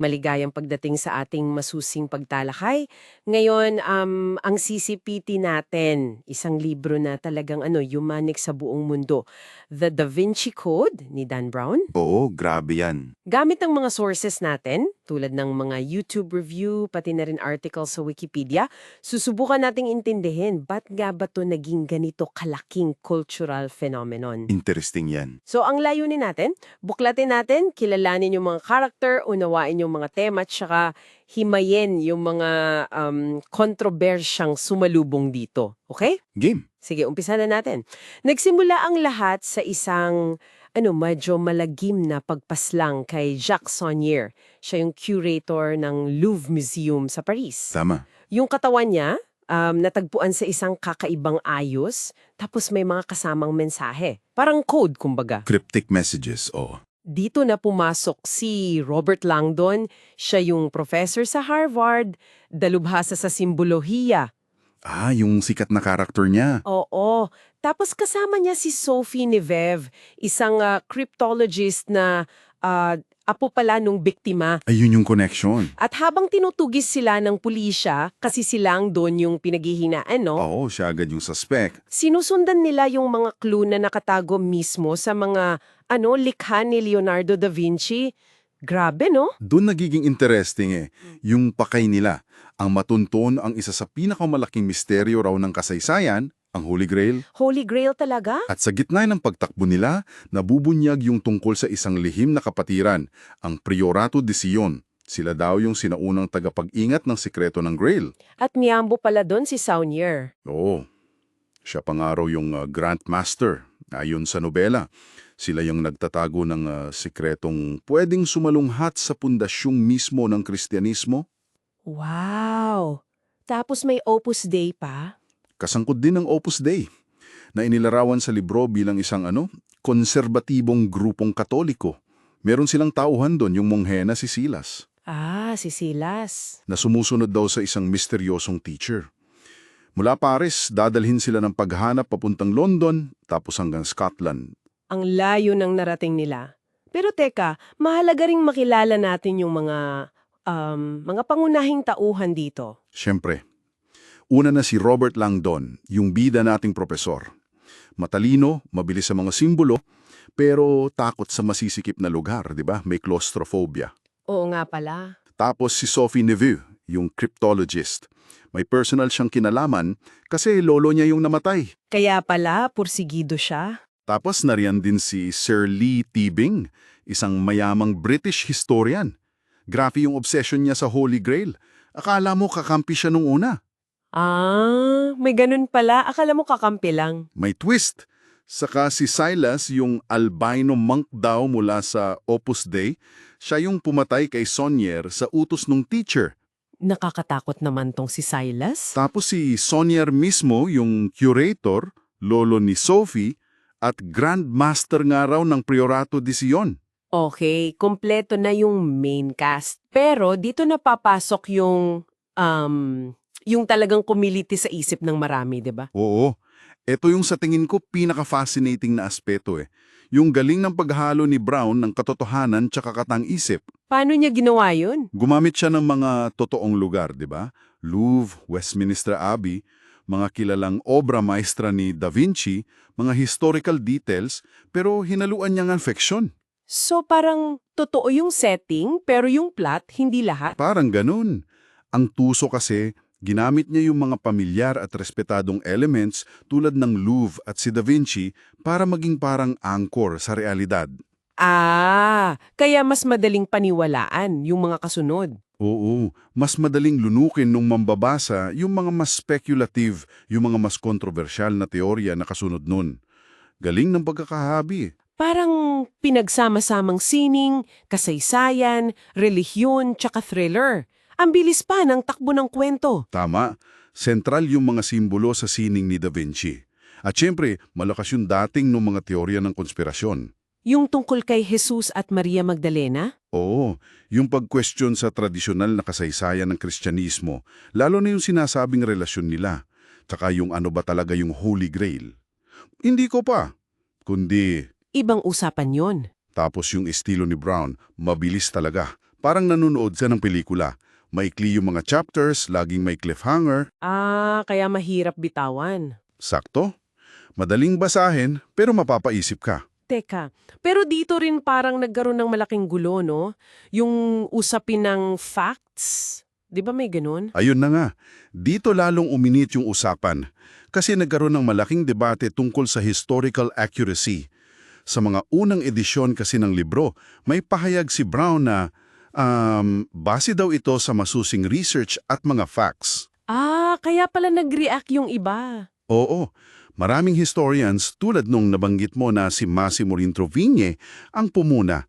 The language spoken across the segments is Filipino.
Maligayang pagdating sa ating masusing pagtalakay. Ngayon, um, ang CCPT natin, isang libro na talagang ano, humanic sa buong mundo. The Da Vinci Code ni Dan Brown. Oo, grabe yan. Gamit ang mga sources natin, tulad ng mga YouTube review, pati na rin articles sa Wikipedia, susubukan nating intindihin ba't nga ba to naging ganito kalaking cultural phenomenon. Interesting yan. So, ang layunin natin, buklatin natin, kilalanin yung mga character, unawain yung mga tema, tsaka himayin yung mga um, kontrobersyang sumalubong dito. Okay? Game. Sige, umpisa na natin. Nagsimula ang lahat sa isang ano, medyo malagim na pagpaslang kay Jacques Saunier. Siya yung curator ng Louvre Museum sa Paris. Tama. Yung katawan niya, um, natagpuan sa isang kakaibang ayos, tapos may mga kasamang mensahe. Parang code, kumbaga. Cryptic messages, oo. Dito na pumasok si Robert Langdon. Siya yung professor sa Harvard, dalubhasa sa simbolohiya. Ah, yung sikat na karakter niya. Oo. Tapos kasama niya si Sophie Nevev, isang ah, cryptologist na ah, apo pala nung biktima. Ayun yung connection. At habang tinutugis sila ng pulisya, kasi silang doon yung pinaghihinaan, no? Oo, siya agad yung suspect. Sinusundan nila yung mga clue na nakatago mismo sa mga ano likha ni Leonardo da Vinci. Grabe, no? Doon nagiging interesting eh, yung pakay nila. Ang matunton ang isa sa pinakamalaking misteryo raw ng kasaysayan, ang Holy Grail. Holy Grail talaga? At sa gitna ng pagtakbo nila, nabubunyag yung tungkol sa isang lihim na kapatiran, ang Priorato de Sion. Sila daw yung sinaunang tagapag-ingat ng sikreto ng Grail. At miyambo pala doon si Saunier. Oo. Siya pa nga raw yung uh, Grand Master. Ayon sa nobela, sila yung nagtatago ng uh, sikretong pwedeng sumalunghat sa pundasyong mismo ng Kristyanismo. Wow! Tapos may Opus Dei pa? Kasangkot din ng Opus Dei, na inilarawan sa libro bilang isang ano, konserbatibong grupong katoliko. Meron silang tauhan doon, yung monghe na si Silas, Ah, si Silas. na sumusunod daw sa isang misteryosong teacher. Mula Paris, dadalhin sila ng paghanap papuntang London, tapos hanggang Scotland. Ang layo ng narating nila. Pero teka, mahalaga ring makilala natin yung mga um, mga pangunahing tauhan dito. Siyempre, una na si Robert Langdon, yung bida nating profesor. Matalino, mabilis sa mga simbolo, pero takot sa masisikip na lugar, di ba? May claustrophobia. Oo nga pala. Tapos si Sophie Neveu, yung cryptologist. May personal siyang kinalaman kasi lolo niya yung namatay. Kaya pala, pursigido siya. Tapos nariyan din si Sir Lee Tibing, isang mayamang British historian. Grabe yung obsession niya sa Holy Grail. Akala mo kakampi siya nung una. Ah, may ganun pala. Akala mo kakampi lang. May twist. Saka si Silas, yung albino monk daw mula sa Opus Dei, siya yung pumatay kay Sonier sa utos ng teacher. Nakakatakot naman tong si Silas. Tapos si Sonier mismo, yung curator, lolo ni Sophie, at Grand Master nga raw ng Priorato de Sion. Okay, kompleto na yung main cast. Pero dito na papasok yung um yung talagang kumiliti sa isip ng marami, 'di ba? Oo. Ito yung sa tingin ko pinaka-fascinating na aspeto eh. Yung galing ng paghalo ni Brown ng katotohanan tsaka katang-isip. Paano niya ginawa 'yun? Gumamit siya ng mga totoong lugar, di ba? Louvre, Westminster Abbey, mga kilalang obra maestra ni Da Vinci, mga historical details, pero hinaluan niya ng fiction. So parang totoo yung setting pero yung plot hindi lahat. Parang ganun. Ang tuso kasi, ginamit niya yung mga pamilyar at respetadong elements tulad ng Louvre at si Da Vinci para maging parang anchor sa realidad. Ah, kaya mas madaling paniwalaan yung mga kasunod. Oo, mas madaling lunukin nung mambabasa yung mga mas speculative, yung mga mas kontrobersyal na teorya na kasunod nun. Galing ng pagkakahabi. Parang pinagsama-samang sining, kasaysayan, relihiyon, tsaka thriller. Ang bilis pa ng takbo ng kwento. Tama, sentral yung mga simbolo sa sining ni Da Vinci. At syempre, malakas yung dating ng mga teorya ng konspirasyon. Yung tungkol kay Jesus at Maria Magdalena? Oo, yung pag-question sa tradisyonal na kasaysayan ng Kristyanismo, lalo na yung sinasabing relasyon nila, tsaka yung ano ba talaga yung Holy Grail. Hindi ko pa, kundi Ibang usapan yon. tapos yung estilo ni Brown, mabilis talaga, Parang nanonood ka ng pelikula. Maikli yung mga chapters, laging may cliffhanger. Ah, kaya mahirap bitawan. Sakto. Madaling basahin, pero mapapaisip ka. Teka, pero dito rin parang nagkaroon ng malaking gulo, no? Yung usapin ng facts. Di ba may ganun? Ayun na nga, dito lalong uminit yung usapan kasi nagkaroon ng malaking debate tungkol sa historical accuracy. Sa mga unang edisyon kasi ng libro, may pahayag si Brown na um, base daw ito sa masusing research at mga facts. Ah, kaya pala nag-react yung iba. Oo, maraming historians tulad nung nabanggit mo na si Massimo Rintrovigne ang pumuna.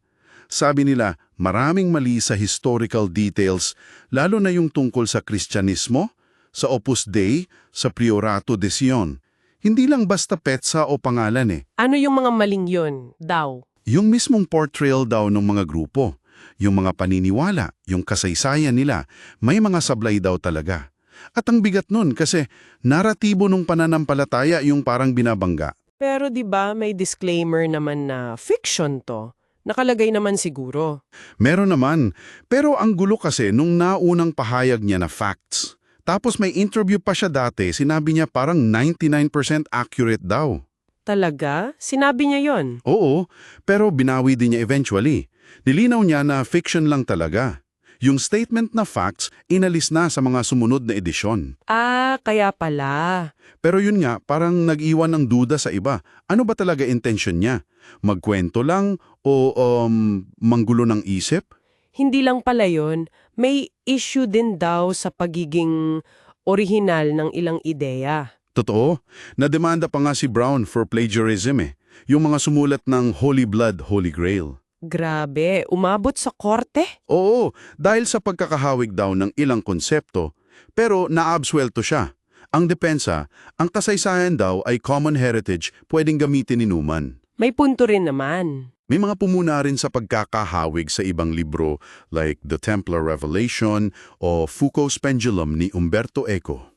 Sabi nila, maraming mali sa historical details, lalo na yung tungkol sa Kristyanismo, sa Opus Dei, sa Priorato de Sion. Hindi lang basta petsa o pangalan eh. Ano yung mga maling yun, daw? Yung mismong portrayal daw ng mga grupo, yung mga paniniwala, yung kasaysayan nila, may mga sablay daw talaga. At ang bigat nun kasi naratibo nung pananampalataya yung parang binabangga. Pero 'di ba may disclaimer naman na fiction to. Nakalagay naman siguro. Meron naman, pero ang gulo kasi nung naunang pahayag niya na facts. Tapos may interview pa siya dati, sinabi niya parang 99% accurate daw. Talaga? Sinabi niya yon. Oo, pero binawi din niya eventually. Nilinaw niya na fiction lang talaga. Yung statement na facts, inalis na sa mga sumunod na edisyon. Ah, kaya pala. Pero yun nga, parang nag-iwan ng duda sa iba. Ano ba talaga intention niya? Magkwento lang o um, manggulo ng isip? Hindi lang pala yon. May issue din daw sa pagiging orihinal ng ilang ideya. Totoo, nademanda pa nga si Brown for plagiarism eh. Yung mga sumulat ng Holy Blood, Holy Grail. Grabe, umabot sa korte? Oo, dahil sa pagkakahawig daw ng ilang konsepto, pero naabswelto siya. Ang depensa, ang kasaysayan daw ay common heritage pwedeng gamitin ni Newman. May punto rin naman. May mga pumuna rin sa pagkakahawig sa ibang libro like The Templar Revelation o Foucault's Pendulum ni Umberto Eco.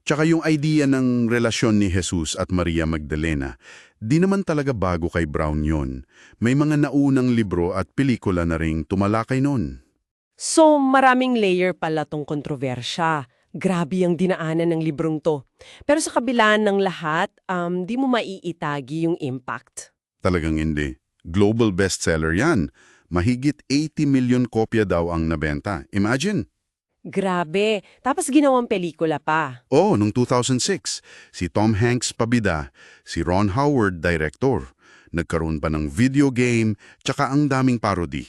Tsaka yung idea ng relasyon ni Jesus at Maria Magdalena, di naman talaga bago kay Brown yon. May mga naunang libro at pelikula na ring tumalakay nun. So, maraming layer pala tong kontrobersya. Grabe ang dinaanan ng librong to. Pero sa kabila ng lahat, um, di mo maiitagi yung impact. Talagang hindi. Global bestseller yan. Mahigit 80 million kopya daw ang nabenta. Imagine! Grabe. Tapos ginawang pelikula pa. Oh, nung 2006, si Tom Hanks pabida, si Ron Howard director. Nagkaroon pa ng video game, tsaka ang daming parody.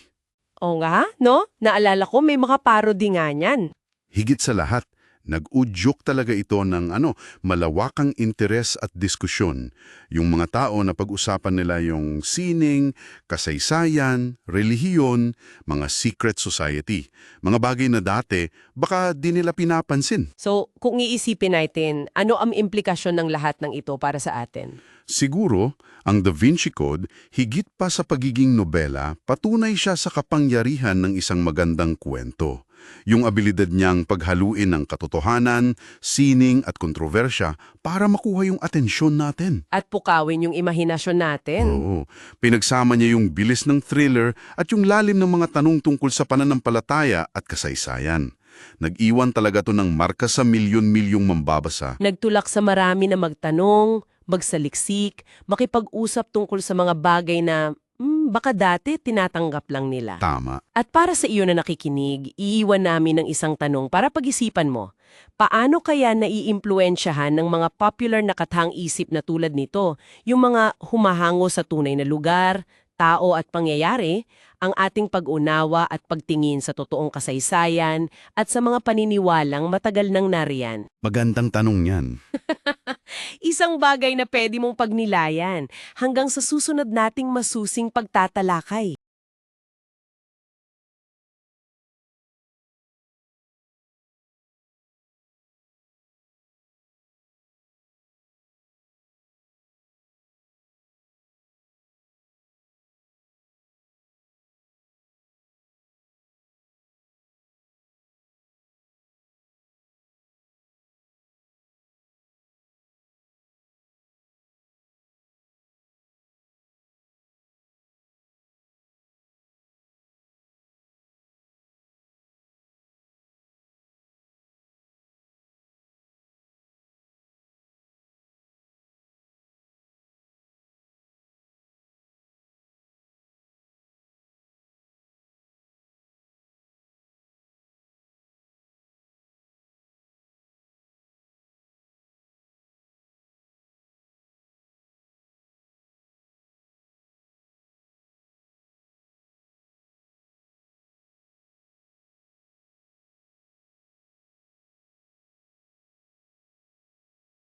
O nga, no? Naalala ko may mga parody nga niyan. Higit sa lahat, nag-udyok talaga ito ng ano, malawakang interes at diskusyon. Yung mga tao na pag-usapan nila yung sining, kasaysayan, relihiyon, mga secret society. Mga bagay na dati, baka di nila pinapansin. So, kung iisipin natin, ano ang implikasyon ng lahat ng ito para sa atin? Siguro, ang Da Vinci Code, higit pa sa pagiging nobela, patunay siya sa kapangyarihan ng isang magandang kwento. Yung abilidad niyang paghaluin ng katotohanan, sining at kontrobersya para makuha yung atensyon natin. At pukawin yung imahinasyon natin. Oo, pinagsama niya yung bilis ng thriller at yung lalim ng mga tanong tungkol sa pananampalataya at kasaysayan. Nag-iwan talaga to ng marka sa milyon-milyong mambabasa. Nagtulak sa marami na magtanong, magsaliksik, makipag-usap tungkol sa mga bagay na baka dati tinatanggap lang nila. Tama. At para sa iyo na nakikinig, iiwan namin ng isang tanong para pag-isipan mo. Paano kaya naiimpluensyahan ng mga popular na kathang isip na tulad nito, yung mga humahango sa tunay na lugar, tao at pangyayari, ang ating pag-unawa at pagtingin sa totoong kasaysayan at sa mga paniniwalang matagal nang nariyan? Magandang tanong yan. Isang bagay na pwede mong pagnilayan hanggang sa susunod nating masusing pagtatalakay.